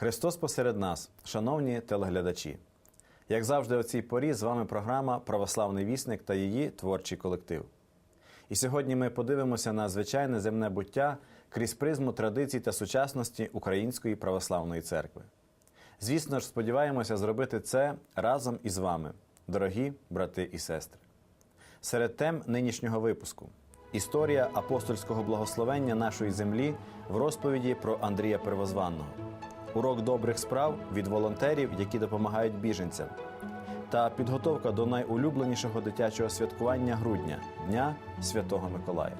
Христос посеред нас, шановні телеглядачі. Як завжди, о цій порі з вами програма Православний вісник та її творчий колектив. І сьогодні ми подивимося на звичайне земне буття крізь призму традицій та сучасності Української православної церкви. Звісно ж, сподіваємося зробити це разом із вами, дорогі брати і сестри. Серед тем нинішнього випуску історія апостольського благословення нашої землі в розповіді про Андрія Первозванного, урок добрих справ від волонтерів, які допомагають біженцям, та підготовка до найулюбленішого дитячого святкування грудня Дня Святого Миколая.